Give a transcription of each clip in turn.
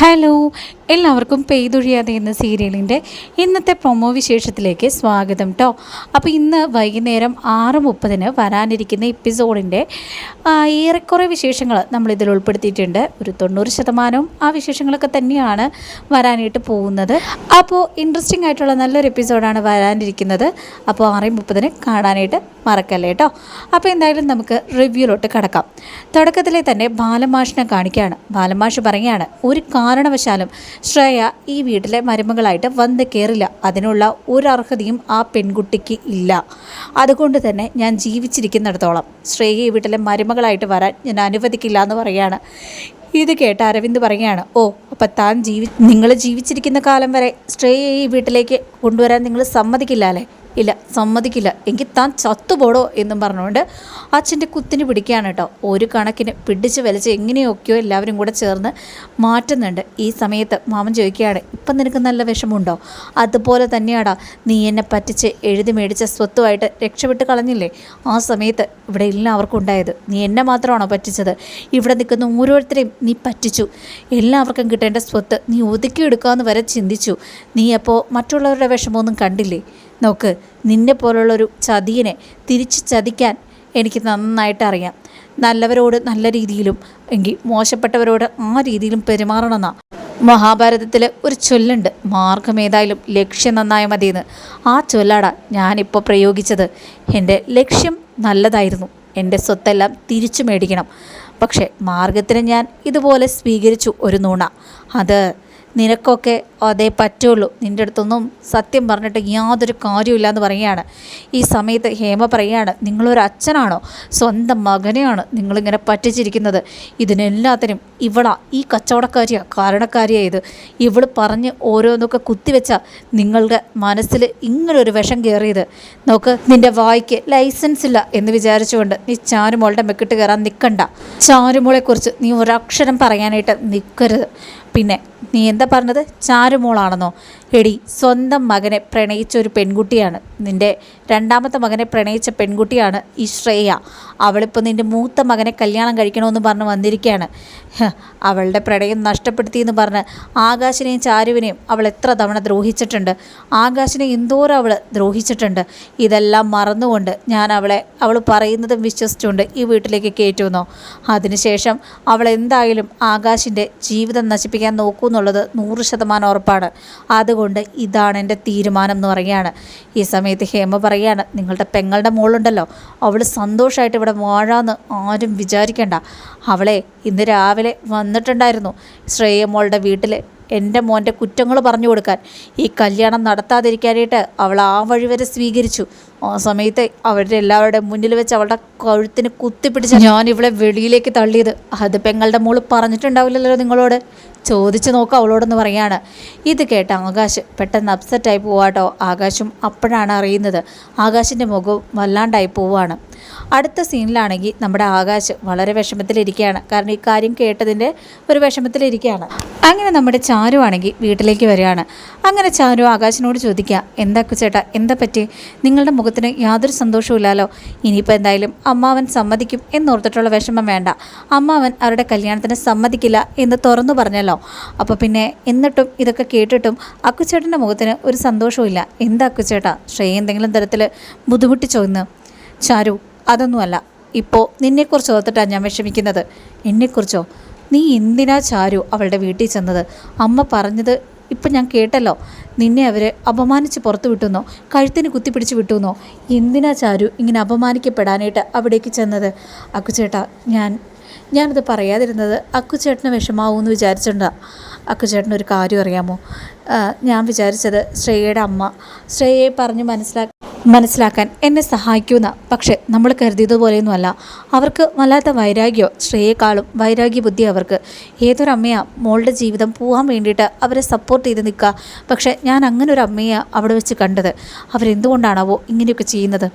Hello എല്ലാവർക്കും പെയ്തൊഴിയാതെ എന്ന സീരിയലിന്റെ ഇന്നത്തെ പ്രൊമോ വിശേഷത്തിലേക്ക് സ്വാഗതം കേട്ടോ അപ്പോൾ ഇന്ന് വൈകുന്നേരം ആറ് മുപ്പതിന് വരാനിരിക്കുന്ന എപ്പിസോഡിന്റെ ഏറെക്കുറെ വിശേഷങ്ങൾ നമ്മളിതിൽ ഉൾപ്പെടുത്തിയിട്ടുണ്ട്. ഒരു തൊണ്ണൂറ് ശതമാനവും ആ വിശേഷങ്ങളൊക്കെ തന്നെയാണ് വരാനായിട്ട് പോകുന്നത്. അപ്പോൾ ഇൻട്രസ്റ്റിംഗ് ആയിട്ടുള്ള നല്ലൊരു എപ്പിസോഡാണ് വരാനിരിക്കുന്നത്. അപ്പോൾ ആറ് മുപ്പതിന് കാണാനായിട്ട് മറക്കല്ലേ കേട്ടോ അപ്പോൾ എന്തായാലും നമുക്ക് റിവ്യൂലോട്ട് കടക്കാം. തുടക്കത്തിലെ തന്നെ ബാലമാഷിനെ കാണിക്കുകയാണ്. ബാലമാഷ് പറയുകയാണ് ഒരു കാരണവശാലും ശ്രേയ ഈ വീട്ടിലെ മരുമകളായിട്ട് വന്ന് കയറില്ല അതിനുള്ള ഒരർഹതയും ആ പെൺകുട്ടിക്ക് ഇല്ല. അതുകൊണ്ട് തന്നെ ഞാൻ ജീവിച്ചിരിക്കുന്നിടത്തോളം ശ്രേയ ഈ വീട്ടിലെ മരുമകളായിട്ട് വരാൻ ഞാൻ അനുവദിക്കില്ല എന്ന് പറയുകയാണ് ഇത് കേട്ട് അരവിന്ദ് പറയുകയാണ് ഓ അപ്പം താൻ ജീവി നിങ്ങൾ ജീവിച്ചിരിക്കുന്ന കാലം വരെ ശ്രേയയെ ഈ വീട്ടിലേക്ക് കൊണ്ടുവരാൻ നിങ്ങൾ സമ്മതിക്കില്ല അല്ലേ? ഇല്ല സമ്മതിക്കില്ല. എങ്കിൽ താൻ ചത്തുപോടോ എന്നും പറഞ്ഞുകൊണ്ട് അച്ഛന്റെ കുത്തിന് പിടിക്കുകയാണ് കേട്ടോ. ഒരു കണക്കിന് പിടിച്ച് വലിച്ച് എങ്ങനെയൊക്കെയോ എല്ലാവരും കൂടെ ചേർന്ന് മാറ്റുന്നുണ്ട്. ഈ സമയത്ത് മാമൻ ചോദിക്കുകയാണ് ഇപ്പം നിനക്ക് നല്ല വിഷമമുണ്ടോ? അതുപോലെ തന്നെയാടാ. നീ എന്നെ പറ്റിച്ച് എഴുതി മേടിച്ച സ്വത്തുമായിട്ട് രക്ഷപ്പെട്ട് കളഞ്ഞില്ലേ? ആ സമയത്ത് ഇവിടെ എല്ലാവർക്കും ഉണ്ടായത്. നീ എന്നെ മാത്രമാണോ പറ്റിച്ചത്? ഇവിടെ നിൽക്കുന്ന ഓരോരുത്തരെയും നീ പറ്റിച്ചു. എല്ലാവർക്കും കിട്ടേണ്ട സ്വത്ത് നീ ഒതുക്കിയെടുക്കാമെന്ന് വരെ ചിന്തിച്ചു. നീ അപ്പോൾ മറ്റുള്ളവരുടെ വിഷമമൊന്നും കണ്ടില്ലേ? നോക്ക് നിന്നെ പോലുള്ളൊരു ചതിയനെ തിരിച്ച് ചതിക്കാൻ എനിക്ക് നന്നായിട്ട് അറിയാം. നല്ലവരോട് നല്ല രീതിയിലും എങ്കിൽ മോശപ്പെട്ടവരോട് ആ രീതിയിലും പെരുമാറണമെന്നാ. മഹാഭാരതത്തിൽ ഒരു ചൊല്ലുണ്ട് മാർഗം ഏതായാലും ലക്ഷ്യം നന്നായ മതിയെന്ന് ആ ചൊല്ലാടാ ഞാനിപ്പോൾ പ്രയോഗിച്ചത്. എന്റെ ലക്ഷ്യം നല്ലതായിരുന്നു. എന്റെ സ്വത്തെല്ലാം തിരിച്ചു മേടിക്കണം. പക്ഷേ മാർഗത്തിന് ഞാൻ ഇതുപോലെ സ്വീകരിച്ചു ഒരു നൂണ. അത് നിനക്കൊക്കെ അതേ പറ്റുള്ളൂ. നിന്റെ അടുത്തൊന്നും സത്യം പറഞ്ഞിട്ട് യാതൊരു കാര്യമില്ല എന്ന് പറയുകയാണ്. ഈ സമയത്ത് ഹേമ പറയുകയാണ് നിങ്ങളൊരു അച്ഛനാണോ? സ്വന്തം മകനെയാണ് നിങ്ങളിങ്ങനെ പറ്റിച്ചിരിക്കുന്നത്. ഇതിനെല്ലാത്തിനും ഇവളാ ഈ കച്ചവടക്കാരിയാ കാരണക്കാരിയാ ഇത്. ഇവൾ പറഞ്ഞ് ഓരോന്നൊക്കെ കുത്തിവെച്ച നിങ്ങളുടെ മനസ്സിൽ ഇങ്ങനൊരു വിഷം കയറിയത് നോക്ക് നിന്റെ വായിക്ക് ലൈസൻസ് ഇല്ല എന്ന് വിചാരിച്ചുകൊണ്ട് നീ ചാരുമോളുടെ മെക്കിട്ട് കയറാൻ നിൽക്കണ്ട ചാരുമോളെക്കുറിച്ച് നീ ഒരക്ഷരം പറയാനായിട്ട് നിൽക്കരുത് പിന്നെ നീ എന്താ പറഞ്ഞത്? ചാരുമോളാണെന്നോ? എടി സ്വന്തം മകനെ പ്രണയിച്ച ഒരു പെൺകുട്ടിയാണ്. നിന്റെ രണ്ടാമത്തെ മകനെ പ്രണയിച്ച പെൺകുട്ടിയാണ് ഈ ശ്രേയ അവളിപ്പോൾ നിന്റെ മൂത്ത മകനെ കല്യാണം കഴിക്കണമെന്ന് പറഞ്ഞ് വന്നിരിക്കുകയാണ്. അവളുടെ പ്രണയം നഷ്ടപ്പെടുത്തിയെന്ന് പറഞ്ഞ് ആകാശിനെയും ചാരുവിനെയും അവൾ എത്ര തവണ ദ്രോഹിച്ചിട്ടുണ്ട്. ആകാശിനെ എന്തോരം അവൾ ദ്രോഹിച്ചിട്ടുണ്ട്. ഇതെല്ലാം മറന്നുകൊണ്ട് ഞാൻ അവളെ അവൾ പറയുന്നതും വിശ്വസിച്ചുകൊണ്ട് ഈ വീട്ടിലേക്ക് കയറ്റുമെന്നോ അതിനുശേഷം അവൾ എന്തായാലും ആകാശിന്റെ ജീവിതം നശിപ്പിക്കാൻ നോക്കൂ എന്നുള്ളത് നൂറ് ശതമാനം ഉറപ്പാണ്. അതുകൊണ്ട് ഇതാണ് എന്റെ തീരുമാനം എന്ന് പറയുകയാണ്. ഈ സമയത്ത് ഹേമ പറയുകയാണ് നിങ്ങളുടെ പെങ്ങളുടെ മോളുണ്ടല്ലോ. അവൾ സന്തോഷമായിട്ട് ഇവിടെ വാഴാന്ന് ആരും വിചാരിക്കേണ്ട. അവളെ ഇന്ന് രാവിലെ വന്നിട്ടുണ്ടായിരുന്നു. ശ്രേയ മോളുടെ വീട്ടിൽ എന്റെ മോന്റെ കുറ്റങ്ങൾ പറഞ്ഞു കൊടുക്കാൻ. ഈ കല്യാണം നടത്താതിരിക്കാനായിട്ട് അവൾ ആ വഴി വരെ സ്വീകരിച്ചു. ആ സമയത്ത് അവരുടെ എല്ലാവരുടെ മുന്നിൽ വെച്ച് അവളുടെ കഴുത്തിന് കുത്തിപ്പിടിച്ച് ഞാൻ ഇവളെ വെളിയിലേക്ക് തള്ളിയത്. അത് പെങ്ങളുടെ മോൾ പറഞ്ഞിട്ടുണ്ടാവില്ലല്ലോ നിങ്ങളോട്. ചോദിച്ചു നോക്കുക അവളോടൊന്ന് പറയാണ്. ഇത് കേട്ട ആകാശ് പെട്ടെന്ന് അപ്സെറ്റായി പോവാട്ടോ. ആകാശും അപ്പോഴാണ് അറിയുന്നത്. ആകാശിന്റെ മുഖം വല്ലാണ്ടായി പോവാണ്. അടുത്ത സീനിലാണെങ്കിൽ നമ്മുടെ ആകാശ് വളരെ വിഷമത്തിലിരിക്കുകയാണ്. കാരണം ഈ കാര്യം കേട്ടതിന്റെ ഒരു വിഷമത്തിലിരിക്കുകയാണ്. അങ്ങനെ നമ്മുടെ ചാരു ആണെങ്കിൽ വീട്ടിലേക്ക് വരികയാണ്. അങ്ങനെ ചാരു ആകാശിനോട് ചോദിക്കുക എന്താ ചേട്ടാ എന്താ പറ്റി? നിങ്ങളുടെ മുഖത്തിന് യാതൊരു സന്തോഷവും ഇല്ലല്ലോ ഇനിയിപ്പോൾ എന്തായാലും അമ്മാവൻ സമ്മതിക്കും എന്നോർത്തിട്ടുള്ള വിഷമം വേണ്ട. അമ്മാവൻ അവരുടെ കല്യാണത്തിന് സമ്മതിക്കില്ല എന്ന് തുറന്നു പറഞ്ഞല്ലോ. അപ്പോൾ പിന്നെ എന്നിട്ടും ഇതൊക്കെ കേട്ടിട്ടും അക്കുച്ചേട്ടന്റെ മുഖത്തിന് ഒരു സന്തോഷവും ഇല്ല എന്താ അക്കുച്ചേട്ടാ ശ്രേയ എന്തെങ്കിലും തരത്തിൽ ബുദ്ധിമുട്ടിച്ചോ ഇന്ന്? ചാരു അതൊന്നുമല്ല. ഇപ്പോൾ നിന്നെക്കുറിച്ച് ഓർത്തിട്ടാണ് ഞാൻ വിഷമിക്കുന്നത്. എന്നെക്കുറിച്ചോ? നീ എന്തിനാ ചാരു അവളുടെ വീട്ടിൽ ചെന്നത്? അമ്മ പറഞ്ഞത് ഇപ്പം ഞാൻ കേട്ടല്ലോ. നിന്നെ അവർ അപമാനിച്ച് പുറത്തു വിട്ടുന്നോ? കഴുത്തിന് കുത്തിപ്പിടിച്ച് വിട്ടുന്നോ? എന്തിനാ ചാരു ഇങ്ങനെ അപമാനിക്കപ്പെടാനായിട്ട് അവിടേക്ക് ചെന്നത്? അക്കുചേട്ടാ ഞാൻ ഞാനത് പറയാതിരുന്നത് അക്കുചേട്ടന് വിഷമാവുമെന്ന് വിചാരിച്ചിട്ടുണ്ടാ. അക്കുചേട്ടന് ഒരു കാര്യം അറിയാമോ? ഞാൻ വിചാരിച്ചത് ശ്രേയയുടെ അമ്മ ശ്രേയയെ പറഞ്ഞ് മനസ്സിലാക്കി മനസ്സിലാക്കാൻ എന്നെ സഹായിക്കുന്ന. പക്ഷെ നമ്മൾ കരുതിയതുപോലെയൊന്നുമല്ല. അവർക്ക് വല്ലാത്ത വൈരാഗ്യോ ശ്രേയേക്കാളും വൈരാഗ്യ ബുദ്ധി അവർക്ക്. ഏതൊരമ്മയാ മോളുടെ ജീവിതം പോകാൻ വേണ്ടിയിട്ട് അവരെ സപ്പോർട്ട് ചെയ്ത് നിൽക്കുക പക്ഷെ ഞാൻ അങ്ങനെ ഒരു അമ്മയെ അവിടെ വെച്ച് കണ്ടത്. അവരെന്തുകൊണ്ടാണാവോ ഇങ്ങനെയൊക്കെ ചെയ്യുന്നത്?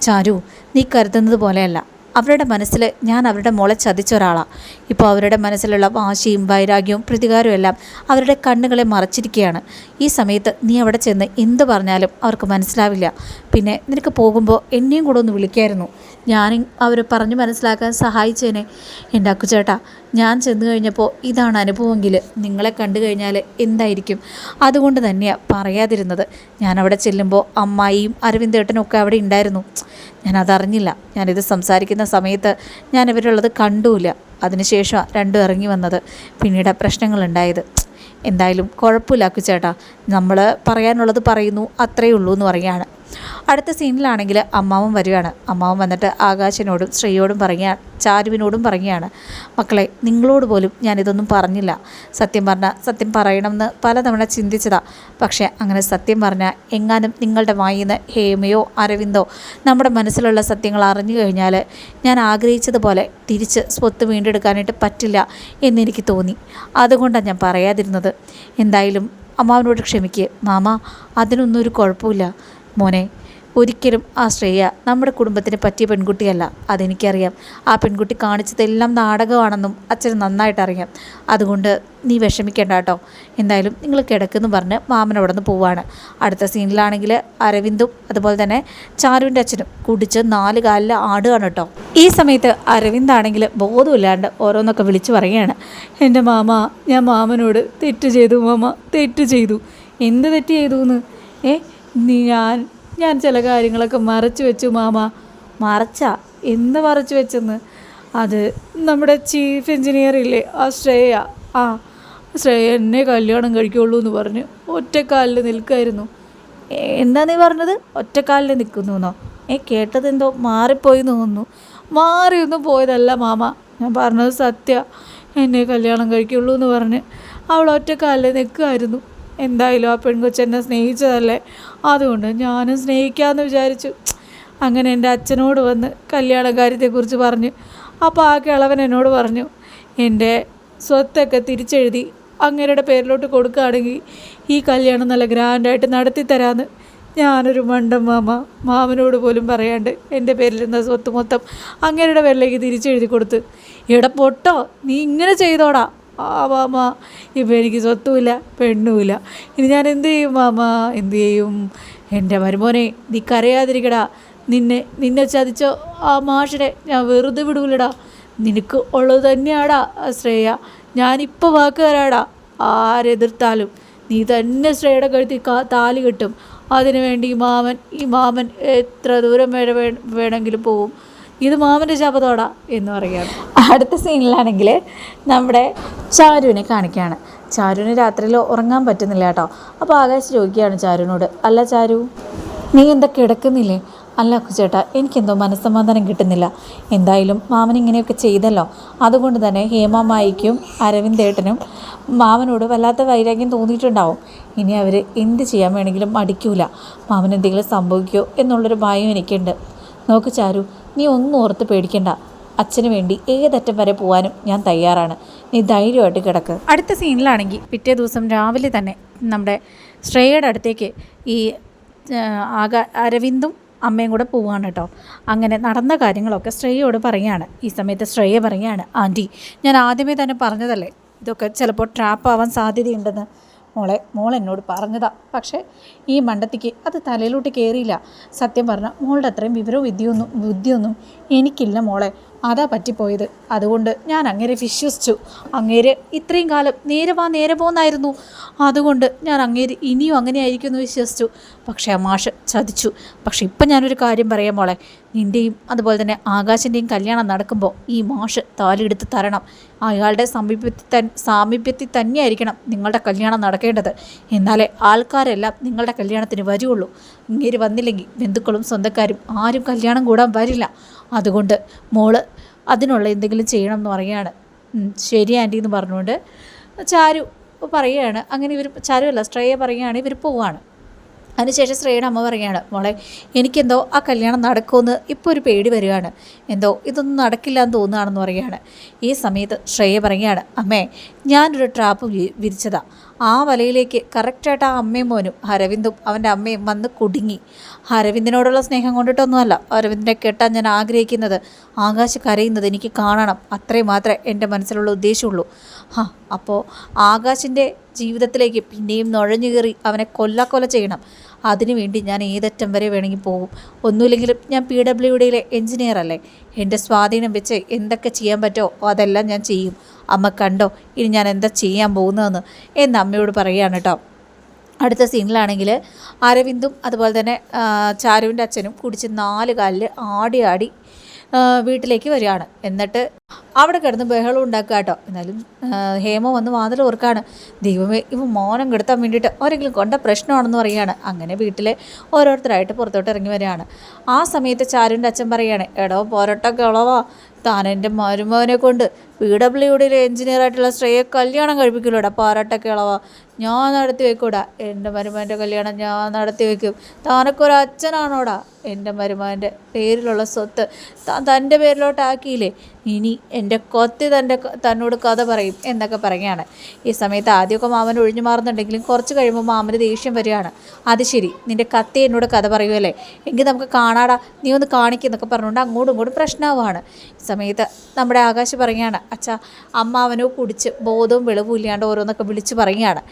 ചാരു നീ കരുതുന്നത് പോലെയല്ല. അവരുടെ മനസ്സിൽ ഞാൻ അവരുടെ മുളെ ചതിച്ച ഒരാളാണ് ഇപ്പോൾ അവരുടെ മനസ്സിലുള്ള വാശിയും വൈരാഗ്യവും പ്രതികാരവും എല്ലാം അവരുടെ കണ്ണുകളെ മറച്ചിരിക്കുകയാണ്. ഈ സമയത്ത് നീ അവിടെ ചെന്ന് എന്ത് പറഞ്ഞാലും അവർക്ക് മനസ്സിലാവില്ല. പിന്നെ നിനക്ക് പോകുമ്പോൾ എന്നെയും കൂടെ ഒന്ന് വിളിക്കായിരുന്നു. ഞാൻ അവർ പറഞ്ഞു മനസ്സിലാക്കാൻ സഹായിച്ചേനെ. എന്റെ അക്കുചേട്ടാ ഞാൻ ചെന്ന് കഴിഞ്ഞപ്പോൾ ഇതാണ് അനുഭവമെങ്കിൽ നിങ്ങളെ കണ്ടു കഴിഞ്ഞാൽ എന്തായിരിക്കും? അതുകൊണ്ട് തന്നെയാണ് പറയാതിരുന്നത്. ഞാൻ അവിടെ ചെല്ലുമ്പോൾ അമ്മായിയും അരവിന്ദേട്ടനും ഒക്കെ അവിടെ ഉണ്ടായിരുന്നു. ഞാൻ അതറിഞ്ഞില്ല. ഞാനിത് സംസാരിക്കുന്ന സമയത്ത് ഞാൻ ഇവരുള്ളത് കണ്ടുമില്ല അതിനുശേഷമാണ് രണ്ടും ഇറങ്ങി വന്നത്. പിന്നീട് പ്രശ്നങ്ങളുണ്ടായത്. എന്തായാലും കുഴപ്പമില്ല അക്കുചേട്ടാ. നമ്മൾ പറയാനുള്ളത് പറയുന്നു. അത്രയേ ഉള്ളൂ എന്ന് പറയുകയാണ് അടുത്ത സീനിലാണെങ്കിൽ അമ്മാവൻ വരികയാണ്. അമ്മാവൻ വന്നിട്ട് ആകാശിനോടും ശ്രീയോടും പറയുക ചാരുവിനോടും പറയുകയാണ് മക്കളെ നിങ്ങളോട് പോലും ഞാനിതൊന്നും പറഞ്ഞില്ല. സത്യം പറഞ്ഞാൽ സത്യം പറയണമെന്ന് പലതവണ ചിന്തിച്ചതാ. പക്ഷേ അങ്ങനെ സത്യം പറഞ്ഞാൽ എങ്ങാനും നിങ്ങളുടെ വായിൽ നിന്ന് ഹേമയോ അരവിന്ദോ നമ്മുടെ മനസ്സിലുള്ള സത്യങ്ങൾ അറിഞ്ഞു കഴിഞ്ഞാൽ ഞാൻ ആഗ്രഹിച്ചതുപോലെ തിരിച്ച് സ്വത്ത് വീണ്ടെടുക്കാനായിട്ട് പറ്റില്ല എന്നെനിക്ക് തോന്നി. അതുകൊണ്ടാണ് ഞാൻ പറയാതിരുന്നത്. എന്തായാലും അമ്മാവനോട് ക്ഷമിക്കുക മാമ അതിനൊന്നും ഒരു കുഴപ്പമില്ല. മോനെ ഒരിക്കലും ആ ശ്രേയ നമ്മുടെ കുടുംബത്തിന് പറ്റിയ പെൺകുട്ടിയല്ല. അതെനിക്കറിയാം. ആ പെൺകുട്ടി കാണിച്ചതെല്ലാം നാടകമാണെന്നും അച്ഛന് നന്നായിട്ട് അറിയാം അതുകൊണ്ട് നീ വിഷമിക്കേണ്ട കേട്ടോ. എന്തായാലും നിങ്ങൾ കിടക്കുന്നു പറഞ്ഞ് മാമൻ നിന്ന് പോവാണ്. അടുത്ത സീനിലാണെങ്കിൽ അരവിന്ദും അതുപോലെ തന്നെ ചാരുവിന്റെ അച്ഛനും കുടിച്ച് നാല് കാലിൽ ആടുകയാണ് കേട്ടോ. ഈ സമയത്ത് അരവിന്ദാണെങ്കിൽ ബോധമില്ലാണ്ട് ഓരോന്നൊക്കെ വിളിച്ചു പറയുകയാണ്. എന്റെ മാമ ഞാൻ മാമനോട് തെറ്റ് ചെയ്തു മാമ തെറ്റ് ചെയ്തു. എന്ത് തെറ്റ് ചെയ്തു എന്ന് ഏ നീ ഞാൻ ഞാൻ ചില കാര്യങ്ങളൊക്കെ മറച്ചു വെച്ചു മാമ. മറച്ച? എന്ന് മറച്ചു വെച്ചെന്ന്? അത് നമ്മുടെ ചീഫ് എഞ്ചിനീയർ ഇല്ലേ? ആ ശ്രേയ. ആ ശ്രേയ എന്നെ കല്യാണം കഴിക്കുള്ളൂ എന്ന് പറഞ്ഞ് ഒറ്റക്കാലിൽ നിൽക്കായിരുന്നു. എന്താ നീ പറഞ്ഞത്? ഒറ്റക്കാലിൽ നിൽക്കുന്നു എന്നോ? ഏ കേട്ടത് എന്തോ മാറിപ്പോയി തോന്നുന്നു. മാറിയൊന്നും പോയതല്ല മാമ. ഞാൻ പറഞ്ഞത് സത്യ. എന്നെ കല്യാണം കഴിക്കുള്ളൂ എന്ന് പറഞ്ഞ് അവൾ ഒറ്റക്കാലിൽ നിൽക്കുമായിരുന്നു. എന്തായാലും ആ പെൺകൊച്ചെന്നെ സ്നേഹിച്ചതല്ലേ? അതുകൊണ്ട് ഞാനും സ്നേഹിക്കാമെന്ന് വിചാരിച്ചു. അങ്ങനെ എന്റെ അച്ഛനോട് വന്ന് കല്യാണ കാര്യത്തെക്കുറിച്ച് പറഞ്ഞു. അപ്പോൾ ആ കിളവൻ എന്നോട് പറഞ്ഞു എന്റെ സ്വത്തൊക്കെ തിരിച്ചെഴുതി അങ്ങേരുടെ പേരിലോട്ട് കൊടുക്കുകയാണെങ്കിൽ ഈ കല്യാണം നല്ല ഗ്രാൻഡായിട്ട് നടത്തി തരാമെന്ന് ഞാനൊരു മണ്ടൻ മാമ മാമനോട് പോലും പറയാണ്ട് എന്റെ പേരിലിരുന്ന സ്വത്ത് മൊത്തം അങ്ങേരുടെ പേരിലേക്ക് തിരിച്ചെഴുതി കൊടുത്ത്. എടപ്പൊട്ടോ പൊട്ടോ നീ ഇങ്ങനെ ചെയ്തോടാ. മാമ ഇപ്പം എനിക്ക് സ്വത്തുമില്ല പെണ്ണുമില്ല. ഇനി ഞാൻ എന്ത് ചെയ്യും മാമ? എന്ത് ചെയ്യും? എന്റെ മരുമോനെ നീ കരയാതിരിക്കടാ. നിന്നെ നിന്നെ ചതിച്ചോ ആ മാഷിനെ ഞാൻ വെറുതെ വിടൂലടാ. നിനക്ക് ഉള്ളത് തന്നെയാടാ ശ്രേയ. ഞാനിപ്പോൾ വാക്ക് തരാടാ. ആരെതിർത്താലും നീ തന്നെ ശ്രേയുടെ കഴുത്തി താലി കിട്ടും. അതിനു വേണ്ടി ഈ മാമൻ ഈ മാമൻ എത്ര ദൂരം വേണമെങ്കിലും പോവും. ഇത് മാമന്റെ ശബ്ദത്തോടാ എന്ന് പറയുകയാണ് അടുത്ത സീനിലാണെങ്കിൽ നമ്മുടെ ചാരുവിനെ കാണിക്കുകയാണ്. ചാരുവിന് രാത്രിയിൽ ഉറങ്ങാൻ പറ്റുന്നില്ല കേട്ടോ. അപ്പോൾ ആകാശ് ചോദിക്കുകയാണ് ചാരുവിനോട് അല്ല ചാരു നീ എന്താ കിടക്കുന്നില്ലേ? അല്ല ചേട്ടാ എനിക്കെന്തോ മനസ്സമാധാനം കിട്ടുന്നില്ല. എന്തായാലും മാമൻ ഇങ്ങനെയൊക്കെ ചെയ്തല്ലോ. അതുകൊണ്ട് തന്നെ ഹേമമായിക്കും അരവിന്ദേട്ടനും മാമനോട് വല്ലാത്ത വൈരാഗ്യം തോന്നിയിട്ടുണ്ടാവും. ഇനി അവർ എന്ത് ചെയ്യാൻ വേണമെങ്കിലും മടിക്കൂല. മാമൻ എന്തെങ്കിലും സംഭവിക്കുമോ എന്നുള്ളൊരു ഭയം എനിക്കുണ്ട്. നോക്ക് ചാരു നീ ഒന്നും ഓർത്ത് പേടിക്കണ്ട. അച്ഛന് വേണ്ടി ഏതറ്റം വരെ പോകാനും ഞാൻ തയ്യാറാണ്. നീ ധൈര്യമായിട്ട് കിടക്ക്. അടുത്ത സീനിലാണെങ്കിൽ പിറ്റേ ദിവസം രാവിലെ തന്നെ നമ്മുടെ ശ്രേയയുടെ അടുത്തേക്ക് ഈ ആക അരവിന്ദും അമ്മയും കൂടെ പോവാണ് കേട്ടോ. അങ്ങനെ നടന്ന കാര്യങ്ങളൊക്കെ ശ്രേയയോട് പറയുകയാണ് ഈ സമയത്ത് ശ്രേയ പറയുകയാണ് ആന്റി ഞാൻ ആദ്യമേ തന്നെ പറഞ്ഞതല്ലേ? ഇതൊക്കെ ചിലപ്പോൾ ട്രാപ്പ് ആവാൻ സാധ്യതയുണ്ടെന്ന്. മോളെ മോൾ എന്നോട് പറഞ്ഞതാ. പക്ഷേ ഈ മണ്ടത്തിക്ക് അത് തലയിലോട്ട് കയറിയില്ല സത്യം പറഞ്ഞാൽ മോളുടെ അത്രയും വിവരവും വിദ്യയൊന്നും ബുദ്ധിയൊന്നും എനിക്കില്ല മോളെ. അതാ പറ്റിപ്പോയത്. അതുകൊണ്ട് ഞാൻ അങ്ങേരെ വിശ്വസിച്ചു. അങ്ങേര് ഇത്രയും കാലം നേരെ വാ നേരെ പോന്നായിരുന്നു. അതുകൊണ്ട് ഞാൻ അങ്ങേര് ഇനിയും അങ്ങനെ ആയിരിക്കും എന്ന് വിശ്വസിച്ചു. പക്ഷേ ആ മാഷ് ചതിച്ചു. പക്ഷെ ഇപ്പം ഞാനൊരു കാര്യം പറയാം മോളെ. നിന്റെയും അതുപോലെ തന്നെ ആകാശിന്റെയും കല്യാണം നടക്കുമ്പോൾ ഈ മാഷ് താലിയെടുത്ത് തരണം. അയാളുടെ സമീപത്തിൽ തൻ സാമീപ്യത്തിൽ തന്നെയായിരിക്കണം നിങ്ങളുടെ കല്യാണം നടക്കേണ്ടത്. എന്നാലേ ആൾക്കാരെല്ലാം നിങ്ങളുടെ കല്യാണത്തിന് വരുള്ളൂ. ഇങ്ങനെ വന്നില്ലെങ്കിൽ ബന്ധുക്കളും സ്വന്തക്കാരും ആരും കല്യാണം കൂടാൻ വരില്ല. അതുകൊണ്ട് മോൾ അതിനുള്ള എന്തെങ്കിലും ചെയ്യണം എന്ന് പറയുകയാണ്. ശരി ആന്റി എന്ന് പറഞ്ഞുകൊണ്ട് ചാരു പറയുകയാണ്. അങ്ങനെ ഇവർ ചാരുവല്ല ശ്രേയ പറയുകയാണ്. ഇവർ പോവാണ്. അതിനുശേഷം ശ്രീയുടെ അമ്മ പറയുകയാണ് മോളെ എനിക്കെന്തോ ആ കല്യാണം നടക്കുമെന്ന് ഇപ്പോൾ ഒരു പേടി വരികയാണ് എന്തോ ഇതൊന്നും നടക്കില്ല എന്ന് തോന്നുകയാണെന്ന് പറയുകയാണ്. ഈ സമയത്ത് ശ്രേയ പറയുകയാണ് അമ്മേ ഞാനൊരു ട്രാപ്പ് വിരിച്ചതാ. ആ വലയിലേക്ക് കറക്റ്റായിട്ട് ആ അമ്മയും മോനും അരവിന്ദും അവന്റെ അമ്മയും വന്ന് കുടുങ്ങി. അരവിന്ദിനോടുള്ള സ്നേഹം കൊണ്ടിട്ടൊന്നുമല്ല. അരവിന്ദിനെ കെട്ടാൻ ഞാൻ ആഗ്രഹിക്കുന്നത് ആകാശ് കരയുന്നത് എനിക്ക് കാണണം. അത്രയും മാത്രമേ എന്റെ മനസ്സിലുള്ള ഉദ്ദേശമുള്ളൂ. ഹാ അപ്പോൾ ആകാശിന്റെ ജീവിതത്തിലേക്ക് പിന്നെയും നുഴഞ്ഞു കയറി അവനെ കൊല്ലാക്കൊല ചെയ്യണം. അതിനുവേണ്ടി ഞാൻ ഏതറ്റം വരെ വേണമെങ്കിൽ പോകും. ഒന്നുമില്ലെങ്കിലും ഞാൻ പി ഡബ്ല്യു ഡിയിലെ എഞ്ചിനീയർ അല്ലേ? എന്റെ സ്വാധീനം വെച്ച് എന്തൊക്കെ ചെയ്യാൻ പറ്റുമോ അതെല്ലാം ഞാൻ ചെയ്യും. അമ്മ കണ്ടോ ഇനി ഞാൻ എന്താ ചെയ്യാൻ പോകുന്നതെന്ന്? എന്ന് അമ്മയോട് പറയുകയാണ് കേട്ടോ. അടുത്ത സീനിലാണെങ്കിൽ അരവിന്ദും അതുപോലെ തന്നെ ചാരുവിന്റെ അച്ഛനും കുടിച്ച് നാല് കാലിൽ ആടി ആടി വീട്ടിലേക്ക് വരികയാണ്. എന്നിട്ട് അവിടെ കിടന്ന് ബഹളം ഉണ്ടാക്കുക കേട്ടോ. എന്നാലും ഹേമ വന്ന് വാതിൽ ഓർക്കാണ്. ദൈവമേ ഇവ മോനം കെടുത്താൻ വേണ്ടിയിട്ട് ആരെങ്കിലും കൊണ്ട പ്രശ്നമാണെന്ന് പറയുകയാണ്. അങ്ങനെ വീട്ടിലെ ഓരോരുത്തരായിട്ട് പുറത്തോട്ട് ഇറങ്ങി വരികയാണ്. ആ സമയത്ത് ചാരുവിന്റെ അച്ഛൻ പറയുകയാണ് എടോ പോരട്ടൊക്കെ ഉളവാ താൻ എന്റെ മരുമോനെ കൊണ്ട് പി ഡബ്ല്യു ഡിയിലെ എഞ്ചിനീയറായിട്ടുള്ള ശ്രേയെ കല്യാണം കഴിപ്പിക്കില്ലൂടാ പാറട്ടക്കിളവ ഞാൻ നടത്തി വെക്കൂടാ. എന്റെ മരുമാന്റെ കല്യാണം ഞാൻ നടത്തി വെക്കും. താനൊക്കെ അച്ഛനാണോടാ എന്റെ മരുമാന്റെ പേരിലുള്ള സ്വത്ത്. താൻ തന്റെ പേരിലോട്ടാക്കിയില്ലേ? ഇനി എന്റെ കൊത്തി തന്റെ തന്നോട് കഥ പറയും എന്നൊക്കെ പറയുകയാണ്. ഈ സമയത്ത് ആദ്യമൊക്കെ മാമൻ ഒഴിഞ്ഞു മാറുന്നുണ്ടെങ്കിലും കുറച്ച് കഴിയുമ്പോൾ മാമന് ദേഷ്യം വരികയാണ്. അത് ശരി നിന്റെ കത്തി എന്നോട് കഥ പറയുമല്ലേ എങ്കിൽ നമുക്ക് കാണാടാ. നീ ഒന്ന് കാണിക്കുന്നൊക്കെ പറഞ്ഞുകൊണ്ട് അങ്ങോട്ടും ഇങ്ങോട്ടും പ്രശ്നമാവാണ് ഈ സമയത്ത് നമ്മുടെ ആകാശ് പറയുകയാണ് അച്ഛാ അമ്മാവനോ കുടിച്ച് ബോധവും വെളിവും ഇല്ലാണ്ട് ഓരോന്നൊക്കെ വിളിച്ച് പറയുകയാണ്.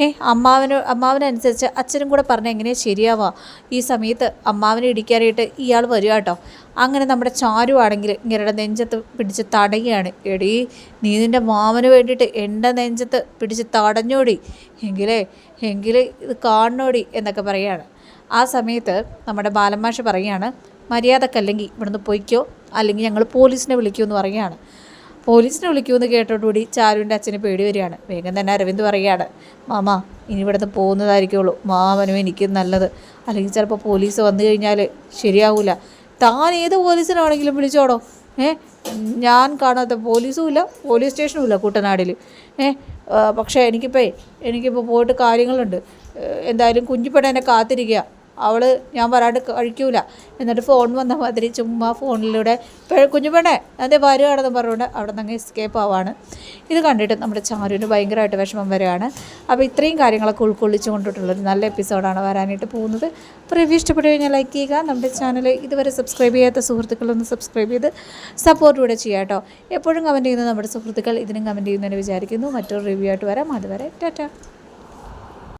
ഏ അമ്മാവന് അമ്മാവനനുസരിച്ച് അച്ഛനും കൂടെ പറഞ്ഞാൽ എങ്ങനെയാണ് ശരിയാവുക? ഈ സമയത്ത് അമ്മാവനെ ഇടിക്കാനായിട്ട് ഇയാൾ വരിക കേട്ടോ. അങ്ങനെ നമ്മുടെ ചാരു ആണെങ്കിൽ നെഞ്ചത്ത് പിടിച്ച് തടയുകയാണ്. എടി നീ നിന്റെ മാമന് വേണ്ടിയിട്ട് എന്റെ നെഞ്ചത്ത് പിടിച്ച് തടഞ്ഞോടി. എങ്കിലേ എങ്കിലേ ഇത് കാണണോടി എന്നൊക്കെ പറയുകയാണ്. ആ സമയത്ത് നമ്മുടെ ബാലമാഷ് പറയുകയാണ് മര്യാദക്കല്ലെങ്കിൽ ഇവിടുന്ന് പൊയ്ക്കോ. അല്ലെങ്കിൽ ഞങ്ങൾ പോലീസിനെ വിളിക്കുമെന്ന് പറയുകയാണ്. പോലീസിനെ വിളിക്കുമെന്ന് കേട്ടോടുകൂടി ചാരുവിന്റെ അച്ഛന് പേടി വരികയാണ്. വേഗം തന്നെ അരവിന്ദ് പറയുകയാണ് മാമ ഇനി ഇവിടുന്ന് പോകുന്നതായിരിക്കുള്ളൂ. മാമനും എനിക്ക് നല്ലത്. അല്ലെങ്കിൽ ചിലപ്പോൾ പോലീസ് വന്നു കഴിഞ്ഞാൽ ശരിയാവില്ല താൻ ഏത് പോലീസിനാണെങ്കിലും വിളിച്ചോടോ? ഏ? ഞാൻ കാണാത്ത പോലീസും ഇല്ല പോലീസ് സ്റ്റേഷനും ഇല്ല കുട്ടനാടിൽ ഏ പക്ഷേ എനിക്കിപ്പോൾ എനിക്കിപ്പോൾ പോയിട്ട് കാര്യങ്ങളുണ്ട്. എന്തായാലും കുഞ്ഞിപ്പട എന്നെ കാത്തിരിക്കുക. അവൾ ഞാൻ പറയാണ്ട് കഴിക്കൂല. എന്നിട്ട് ഫോൺ വന്ന മാതിരി ചുമ്മാ ഫോണിലൂടെ കുഞ്ഞു കുഞ്ഞുപെണ്ണെ അതേ വരുവാണെന്ന് പറഞ്ഞുകൊണ്ട് അവിടെ നിന്ന് അങ്ങ് എസ്കേപ്പ് ആവാണ്. ഇത് കണ്ടിട്ട് നമ്മുടെ ചാരുവിന് ഭയങ്കരമായിട്ട് വിഷമം വരികയാണ്. അപ്പോൾ ഇത്രയും കാര്യങ്ങളൊക്കെ ഉൾക്കൊള്ളിച്ചു കൊണ്ടിട്ടുള്ളൊരു നല്ല എപ്പിസോഡാണ് വരാനായിട്ട് പോകുന്നത്. അപ്പോൾ റിവ്യൂ ഇഷ്ടപ്പെട്ടു കഴിഞ്ഞാൽ ലൈക്ക് ചെയ്യുക. നമ്മുടെ ചാനൽ ഇതുവരെ സബ്സ്ക്രൈബ് ചെയ്യാത്ത സുഹൃത്തുക്കളൊന്ന് സബ്സ്ക്രൈബ് ചെയ്ത് സപ്പോർട്ട് കൂടെ ചെയ്യാം കേട്ടോ. എപ്പോഴും കമന്റ് ചെയ്യുന്ന നമ്മുടെ സുഹൃത്തുക്കൾ ഇതിനും കമന്റ് ചെയ്യുന്നതിന് വിചാരിക്കുന്നു. മറ്റൊരു റിവ്യൂ ആയിട്ട് വരാം. അതുവരെ ടാറ്റ.